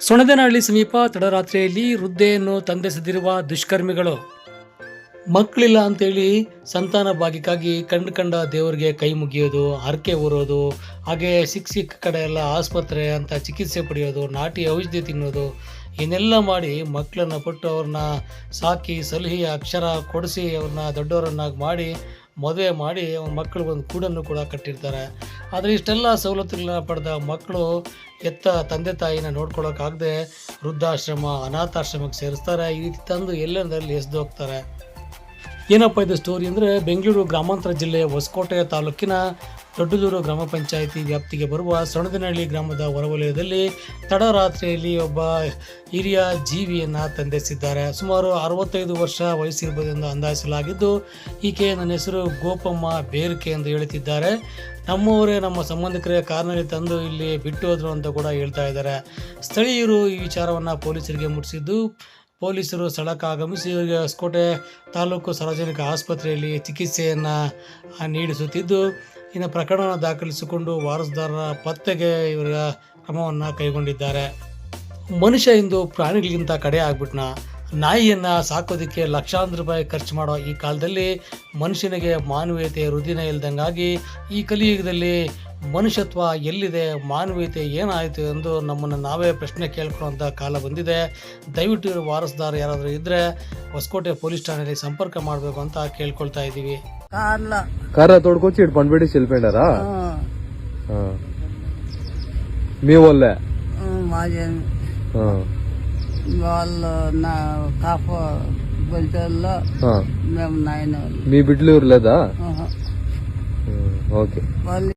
ಸೊಣದನಹಳ್ಳಿ ಸಮೀಪ ತಡರಾತ್ರಿಯಲ್ಲಿ ವೃದ್ಧೆಯನ್ನು ತಂದೆಸೆದಿರುವ ದುಷ್ಕರ್ಮಿಗಳು. ಮಕ್ಕಳಿಲ್ಲ ಅಂತೇಳಿ ಸಂತಾನ ಭಾಗ್ಯಕ್ಕಾಗಿ ಕಂಡು ಕಂಡ ದೇವರಿಗೆ ಕೈ ಮುಗಿಯೋದು, ಹರಕೆ ಊರೋದು ಹಾಗೆ ಸಿಕ್ಕ ಸಿಕ್ಕ ಕಡೆ ಎಲ್ಲ ಆಸ್ಪತ್ರೆ ಅಂತ ಚಿಕಿತ್ಸೆ ಪಡೆಯೋದು, ನಾಟಿ ಔಷಧಿ ತಿನ್ನೋದು, ಇನ್ನೆಲ್ಲ ಮಾಡಿ ಮಕ್ಕಳನ್ನು ಪಟ್ಟು ಅವ್ರನ್ನ ಸಾಕಿ ಸಲಹಿ ಅಕ್ಷರ ಕೊಡಿಸಿ ಅವ್ರನ್ನ ದೊಡ್ಡವರನ್ನಾಗಿ ಮಾಡಿ ಮದುವೆ ಮಾಡಿ ಮಕ್ಕಳಿಗೆ ಒಂದು ಕೂಡನ್ನು ಕೂಡ ಕಟ್ಟಿರ್ತಾರೆ. ಆದರೆ ಇಷ್ಟೆಲ್ಲ ಸವಲತ್ತುಗಳನ್ನ ಪಡೆದ ಮಕ್ಕಳು ಎತ್ತ ತಂದೆ ತಾಯಿನ ನೋಡ್ಕೊಳ್ಳೋಕ್ಕಾಗದೆ ವೃದ್ಧಾಶ್ರಮ, ಅನಾಥಾಶ್ರಮಕ್ಕೆ ಸೇರಿಸ್ತಾರೆ. ಈ ರೀತಿ ತಂದು ಎಲ್ಲೆಂದರಲ್ಲಿ ಎಸ್ದು ಹೋಗ್ತಾರೆ. ಏನಪ್ಪ ಇದು ಸ್ಟೋರಿ ಅಂದರೆ ಬೆಂಗಳೂರು ಗ್ರಾಮಾಂತರ ಜಿಲ್ಲೆಯ ಹೊಸಕೋಟೆ ತಾಲೂಕಿನ ದೊಡ್ಡದೂರು ಗ್ರಾಮ ಪಂಚಾಯಿತಿ ವ್ಯಾಪ್ತಿಗೆ ಬರುವ ಸೊಣದನಹಳ್ಳಿ ಗ್ರಾಮದ ಹೊರವಲಯದಲ್ಲಿ ತಡರಾತ್ರಿಯಲ್ಲಿ ಒಬ್ಬ ಹಿರಿಯ ಜೀವಿಯನ್ನು ತಂದೆಸಿದ್ದಾರೆ. ಸುಮಾರು ಅರವತ್ತೈದು ವರ್ಷ ವಯಸ್ಸಿರ್ಬೋದೆಂದು ಅಂದಾಜಿಸಲಾಗಿದ್ದು, ಈಕೆ ನನ್ನ ಹೆಸರು ಗೋಪಮ್ಮ ಬೇರ್ಕೆ ಎಂದು ಹೇಳುತ್ತಿದ್ದಾರೆ. ನಮ್ಮವರೇ ನಮ್ಮ ಸಂಬಂಧಿಕರೇ ಕಾರ್ನಲ್ಲಿ ತಂದು ಇಲ್ಲಿ ಬಿಟ್ಟು ಹೋದರು ಅಂತ ಕೂಡ ಹೇಳ್ತಾ ಇದ್ದಾರೆ. ಸ್ಥಳೀಯರು ಈ ವಿಚಾರವನ್ನು ಪೊಲೀಸರಿಗೆ ಮುಟ್ಟಿಸಿದ್ದು, ಪೊಲೀಸರು ಸ್ಥಳಕ್ಕೆ ಆಗಮಿಸಿ ಇವರಿಗೆ ಹೊಸಕೋಟೆ ತಾಲೂಕು ಸಾರ್ವಜನಿಕ ಆಸ್ಪತ್ರೆಯಲ್ಲಿ ಚಿಕಿತ್ಸೆಯನ್ನು ನೀಡಿಸುತ್ತಿದ್ದು ಇನ್ನು ಪ್ರಕರಣ ದಾಖಲಿಸಿಕೊಂಡು ವಾರಸುದಾರರ ಪತ್ತೆಗೆ ಇವರ ಕ್ರಮವನ್ನು ಕೈಗೊಂಡಿದ್ದಾರೆ. ಮನುಷ್ಯ ಇಂದು ಪ್ರಾಣಿಗಳಿಗಿಂತ ಕಡೆ ಆಗ್ಬಿಟ್ನ? ನಾಯಿಯನ್ನು ಸಾಕೋದಕ್ಕೆ ಲಕ್ಷಾಂತರ ರೂಪಾಯಿ ಖರ್ಚು ಮಾಡೋ ಈ ಕಾಲದಲ್ಲಿ ಮನುಷ್ಯನಿಗೆ ಮಾನವೀಯತೆ ರುದಿನ ಇಲ್ದಂಗಾಗಿ ಈ ಕಲಿಯುಗದಲ್ಲಿ ಮನುಷ್ಯತ್ವ ಎಲ್ಲಿದೆ ಮಾನವೀಯತೆ ಏನಾಯಿತು ಎಂದು ನಮ್ಮನ್ನು ನಾವೇ ಪ್ರಶ್ನೆ ಕೇಳ್ಕೊಳ್ಳೋಂಥ ಕಾಲ ಬಂದಿದೆ. ದಯವಿಟ್ಟು ವಾರಸ್ದಾರ ಯಾರಾದರೂ ಇದ್ದರೆ ಹೊಸಕೋಟೆ ಪೊಲೀಸ್ ಠಾಣೆಯಲ್ಲಿ ಸಂಪರ್ಕ ಮಾಡಬೇಕು ಅಂತ ಕೇಳ್ಕೊಳ್ತಾ ಇದ್ದೀವಿ. ಕಾರ ತೋಡ್ಕೊಚ್ಚಿ ಇಟ್ಟು ಬಂದ್ಬಿಡಿ ಅಲ್ಲೇ ನೀವಲ್ಲೇ. వాళ్ళు నా కాఫ బొలిటోళ్ళలో మేము నాయన మీ బిడ్డలు లేదా? ఓకే.